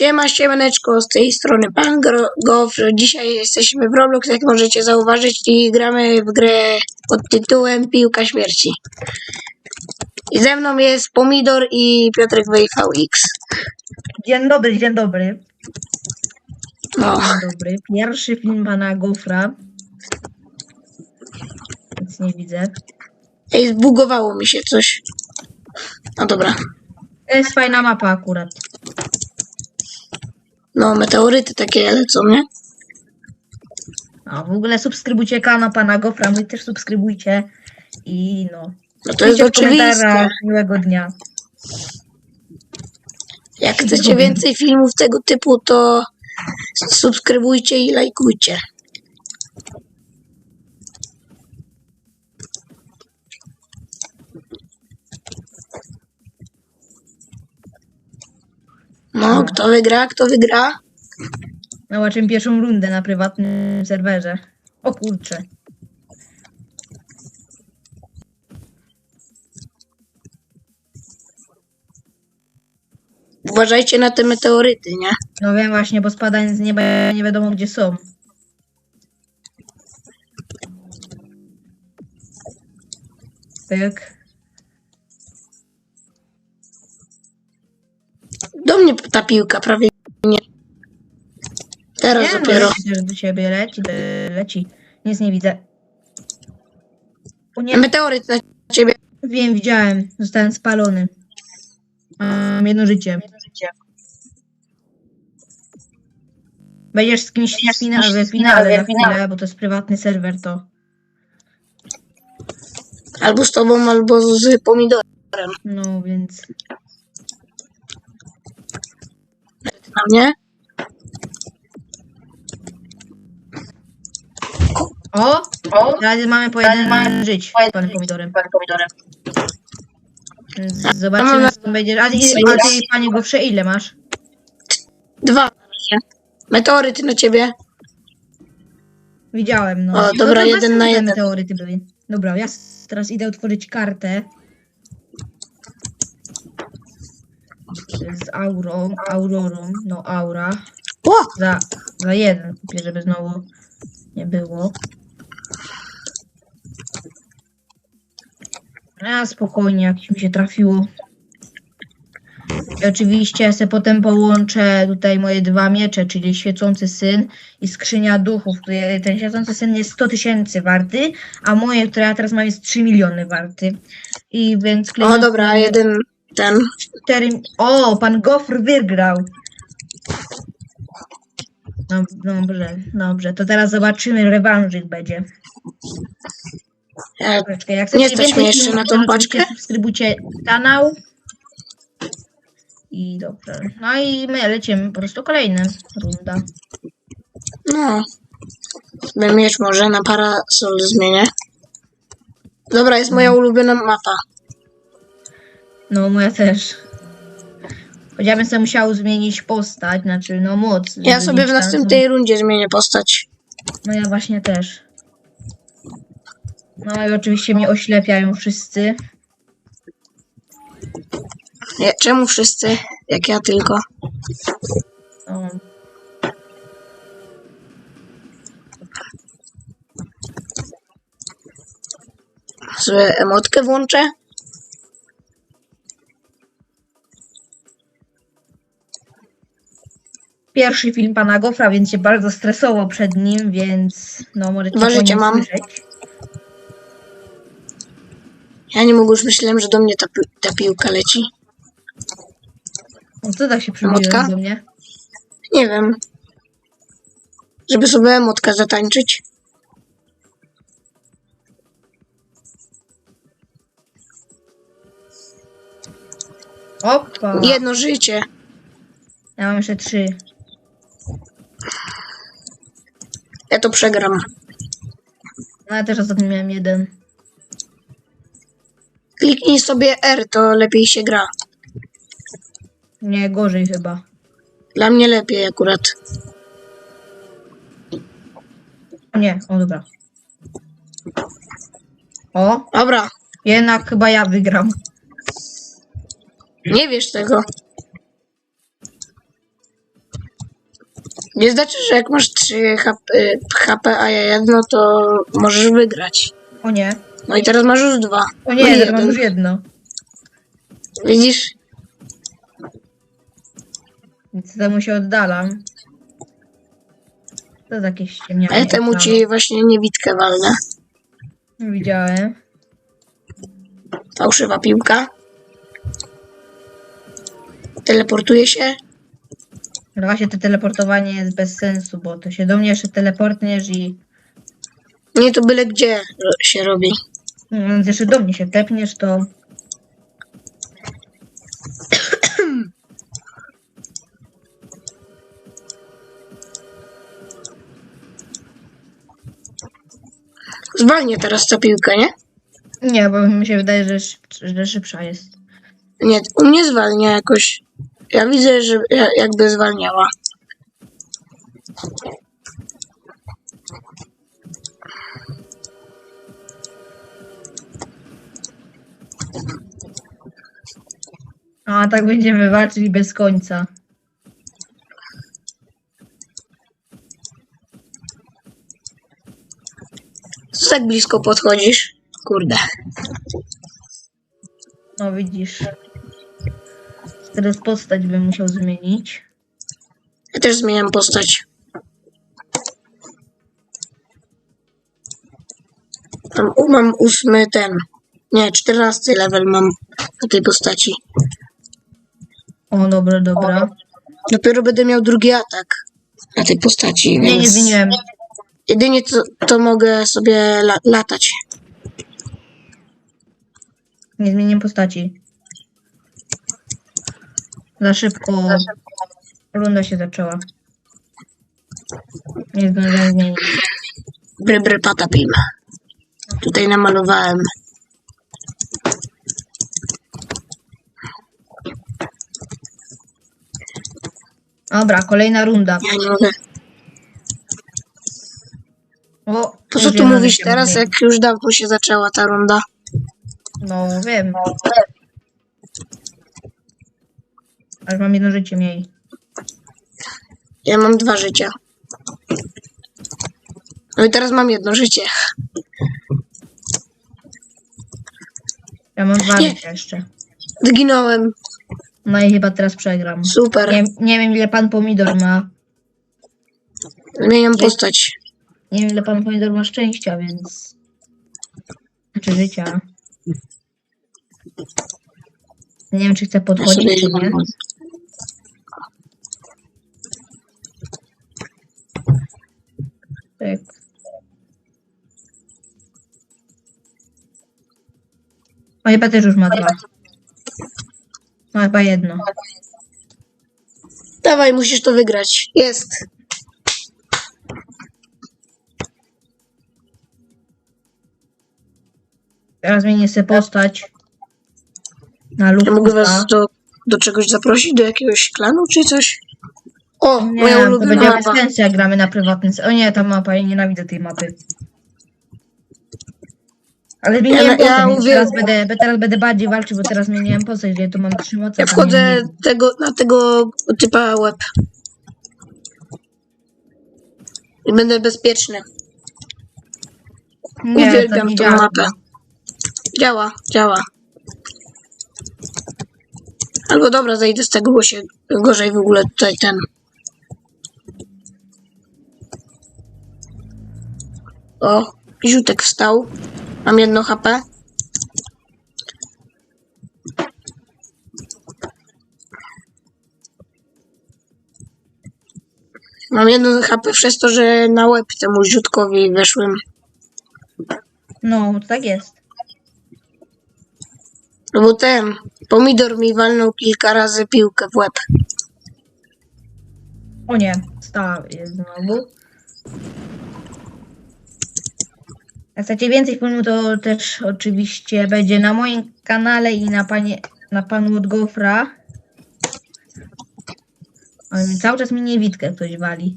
Siema, siemaneczko, z tej strony Pan Gofr. Dzisiaj jesteśmy w Roblox, jak możecie zauważyć, i gramy w grę pod tytułem Piłka Śmierci. I ze mną jest Pomidor i Piotrek VVX. Dzień dobry, dzień dobry. No, Dzień dobry. Pierwszy film pana Gofra. Nic nie widzę. ej, zbugowało mi się coś. No dobra. To jest fajna mapa akurat. No, meteoryty takie lecą, nie? A w ogóle subskrybujcie kanał pana Gofra, mój też subskrybujcie. I no. No to jest Piszcie w oczywiste. komentarzach. Miłego dnia. Jak chcecie więcej filmów tego typu, to subskrybujcie i lajkujcie. No, kto wygra, kto wygra? Zobaczymy pierwszą rundę na prywatnym serwerze. O kurczę. Uważajcie na te meteoryty, nie? No wiem właśnie, bo spadają z nieba nie wiadomo gdzie są. Pyk. Ta piłka prawie nie. Teraz Nie, dopiero. no, leci też do ciebie, leci, leci. Nic nie widzę. O nie, Meteoryt na ciebie. wiem, widziałem. Zostałem spalony. Mam jedno życie. Będziesz z kimś w finale, w finale za chwilę, bo to jest prywatny serwer, to... Albo z tobą, albo z pomidorem. No, więc... Na mnie? O! Teraz mamy po jeden żyć z panem pomidorem. Więc Zobaczymy, co będzie. A, ty- a ty, panie Gofrze, ile masz? Dwa. Meteoryty na ciebie. Widziałem, no. O, No dobra, to jeden na jeden. Meteoryty były. Dobra, ja teraz idę otworzyć kartę. Z aurą, aurorą, no aura. O! Za, za jeden kupię, żeby znowu nie było. A spokojnie, jak mi się trafiło. I oczywiście se potem połączę tutaj moje dwa miecze, czyli świecący syn i skrzynia duchów. Ten świecący syn jest 100 tysięcy warty, a moje, które ja teraz mam, jest 3 miliony warty. I więc O, dobra, jeden ten. Cztery... O, pan Gofr wygrał. No, dobrze, dobrze. To teraz zobaczymy, rewanżyk będzie. Poczekaj, jak chcecie Nie więcej mnie jeszcze filmów, na tą to oczywiście paczkę. Subskrybujcie kanał. I dobrze. No i my lecimy po prostu kolejny runda. no. Sobie miecz może na parasol zmienię. Dobra, jest moja ulubiona mapa. No, moja też. Chociażbym sobie musiał zmienić postać, znaczy no moc. Ja żeby sobie w mieć tam- następnej rundzie zmienię postać. No ja właśnie też. No i oczywiście mnie oślepiają wszyscy. Nie, czemu wszyscy? Jak ja tylko. No. Sobie emotkę włączę. Pierwszy film pana Gofra, więc się bardzo stresował przed nim, więc no możecie Dwa po nim mam. słyszeć. Ja nie mogę już myślałem, że do mnie ta, pi- ta piłka leci. No co tak się przybliżyłeś do mnie? Nie wiem. Żeby sobie emotka zatańczyć. Opa! Jedno życie. Ja mam jeszcze trzy. Ja to przegram. No ja też ostatnio miałem jeden. Kliknij sobie R, to lepiej się gra. Nie, gorzej chyba. Dla mnie lepiej akurat. Nie, o dobra. O, Dobra, jednak chyba ja wygram. nie wiesz tego. Nie znaczy, że jak masz 3 HP, HP a ja jedno, to możesz wygrać. O nie. No i teraz masz już dwa. O No nie, teraz jeden. mam już jedno. Widzisz? Więc temu się oddalam. To jest jakieś A ściemnianie. ja temu ci właśnie niewidkę walnę. Widziałem. Fałszywa piłka. Teleportuje się. No właśnie to teleportowanie jest bez sensu, bo to się do mnie jeszcze teleportniesz i Nie, to byle gdzie ro- się robi. Więc jeszcze do mnie się tepniesz, to Zwalnię teraz tę piłkę, nie? nie, bo mi się wydaje, że, że szybsza jest. Nie, u mnie zwalnia jakoś. Ja widzę, że ja- jakby zwalniała. A tak będziemy walczyć bez końca. Co tak blisko podchodzisz? Kurde. No widzisz. Teraz postać bym musiał zmienić. Ja też zmieniam postać. Mam, mam ósmy ten. Nie, czternasty level mam na tej postaci. O, dobra, dobra. Dopiero będę miał drugi atak na tej postaci. Nie, nie więc zmieniłem. Jedynie to, to mogę sobie la latać. Nie zmieniłem postaci. Za szybko runda się zaczęła. Nie zdążyłem zmienić. Bry, bry, patapim. Tutaj namalowałem. Dobra, kolejna runda. Ja nie mogę. O, Po co tu mówisz teraz, jak już dawno się zaczęła ta runda? No wiem. Aż mam jedno życie mniej. Ja mam dwa życia. No i teraz mam jedno życie. Ja mam dwa Nie. życia jeszcze. Zginąłem. No i chyba teraz przegram. Super. Nie, nie wiem ile pan pomidor ma. Zmieniam postać. Nie wiem ile pan pomidor ma szczęścia, więc. Znaczy życia. Nie wiem czy chcę Ja sobie podchodzić, czy nie. O chyba też już ma dwa. No chyba jedno. Dawaj, musisz to wygrać. Jest. Teraz zmienię sobie postać. Na Ja mogę was do, do czegoś zaprosić? Do jakiegoś klanu czy coś? O, Nie, moja to ulubiona będzie bez mapa. sensu jak gramy na prywatnym. se- O nie, ta mapa, ja nienawidzę tej mapy. Ale zmieniłem Ja- ja postać, więc mówię- teraz będę, be- teraz będę bardziej walczył, bo teraz zmieniłem postać, że tu mam trzy moce. Ja tam wchodzę tego, na tego typa web. I będę bezpieczny. Nie, to Uwielbiam nie tą działa. mapę. Działa, działa. Albo dobra, zejdę z tego, bo się gorzej w ogóle tutaj ten. O, ziutek wstał. Mam jedno HP. Mam jedno HP przez to, że na łeb temu ziutkowi weszłem. No, to tak jest. No bo ten pomidor mi walnął kilka razy piłkę w łeb. O nie, stała jest znowu. Jak chcecie więcej filmów, to też oczywiście będzie na moim kanale i na panie, na panu od Gofra. Cały czas mi niewidkę ktoś wali.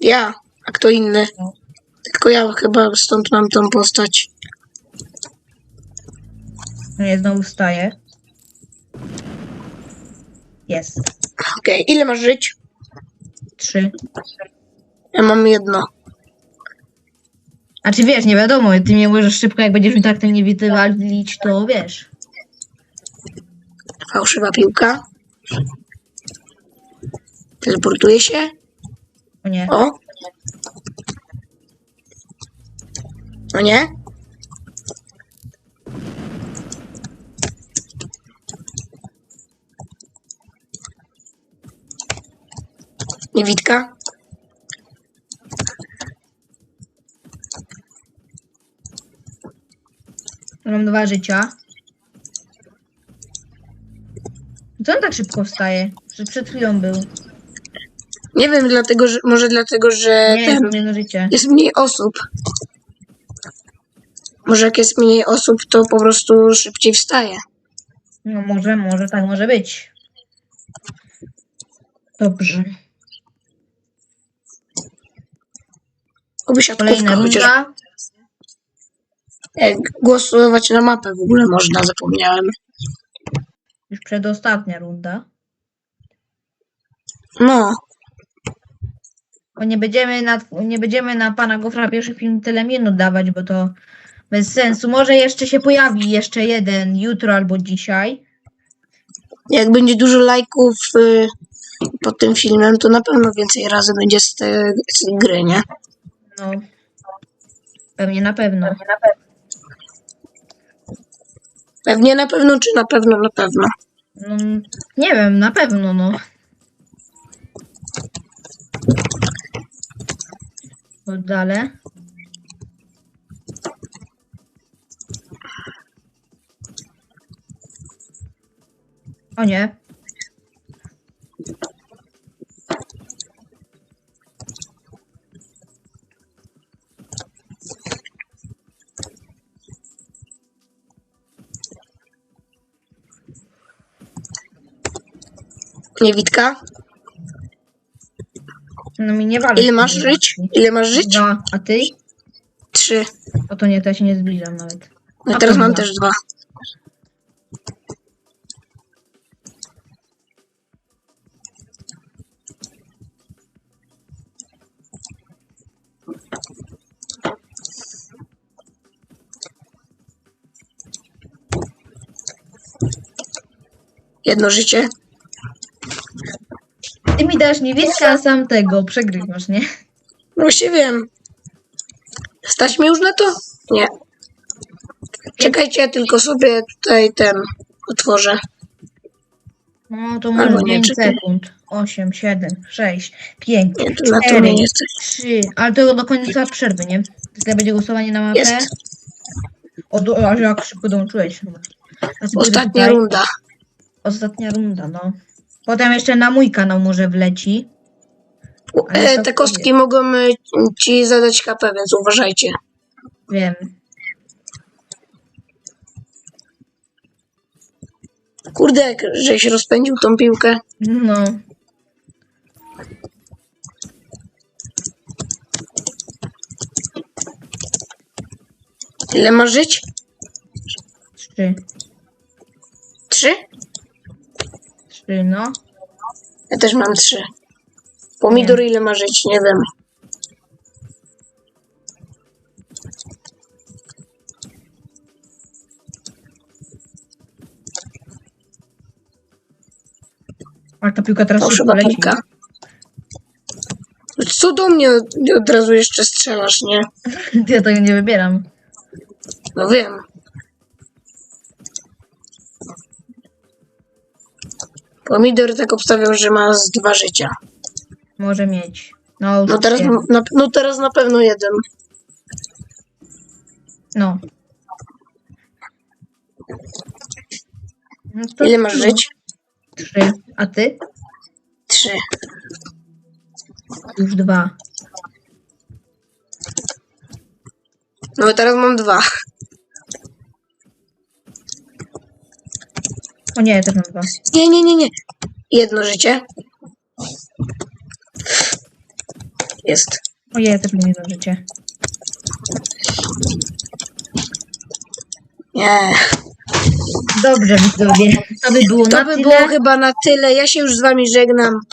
Ja, a kto inny? No. Tylko ja chyba stąd mam tą postać. No nie, znowu wstaje. Jest. Okej, ile masz żyć? Trzy. Ja mam jedno. A czy wiesz, nie wiadomo, ty nie możesz szybko, jak będziesz mi tak tym nie wywalić, to wiesz. Fałszywa piłka. Teleportuje się. O nie. O. O nie? Niewidka. Mam dwa życia. Co on tak szybko wstaje? Że przed chwilą był. Nie wiem, dlatego, że, może dlatego, że Nie, ten, jedno życie. jest mniej osób. Może jak jest mniej osób, to po prostu szybciej wstaje. No może, może tak może być. Dobrze. Oby Kolejna chociaż. runda. Jak głosować na mapę w ogóle można, zapomniałem. Już przedostatnia runda. No, Bo nie będziemy na, nie będziemy na pana Gofra pierwszy film tyle minut dawać, bo to bez sensu. Może jeszcze się pojawi jeszcze jeden jutro albo dzisiaj. jak będzie dużo lajków y, pod tym filmem, to na pewno więcej razy będzie z, te, z tej gry, nie? No. Pewnie na pewno. Pewnie na pewno, czy na pewno na pewno. No, nie wiem, na pewno, no. Dalej. O nie. Niewidka, No mi nie wali. ile masz żyć? Ile masz żyć? Dwa. A ty? Trzy. O to nie, to ja się nie zbliżam nawet. No A teraz mam też dwa. Jedno życie. Mi dasz niebieska, a sam tego przegrywasz, nie? No właśnie wiem. Stać mnie już na to? Nie. Czekajcie, ja tylko sobie tutaj ten otworzę. No to Albo może nie, 5 czekaj. sekund. 8, 7, 6, 5, Nie, to na to 4, mnie nie stać. 3. Ale to do końca przerwy, nie? Tutaj będzie głosowanie na mapę. Jest. O, do, aż jak szybko dołączyłeś. A Ostatnia tutaj- runda. Ostatnia runda, no. Potem jeszcze na mój kanał może wleci. Ale E, te kostki mogą e, ci zadać HP, więc uważajcie. Wiem. Kurde, jak żeś rozpędził tą piłkę. No. Ile masz żyć? 3. Trzy? 3, no. Ja też mam trzy. Pomidor ile ma żyć? Nie wiem. Ale ta piłka teraz szybko Fałszywa leci. Co do mnie od, od razu jeszcze strzelasz, nie? Ja tego nie wybieram. No wiem. Pomidor tak obstawiał, że ma z dwa życia. Może mieć. No, No teraz, wiem. na, no teraz na pewno jeden. No. no to Ile masz żyć? Trzy. A ty? Trzy. Już dwa. No teraz mam dwa. O nie, też mam dwa. Nie, nie, nie, nie. Jedno życie. Jest. O ja też mam jedno życie. Nie. Dobrze, widzowie. To by było To na by tyle. było chyba na tyle. Ja się już z wami żegnam.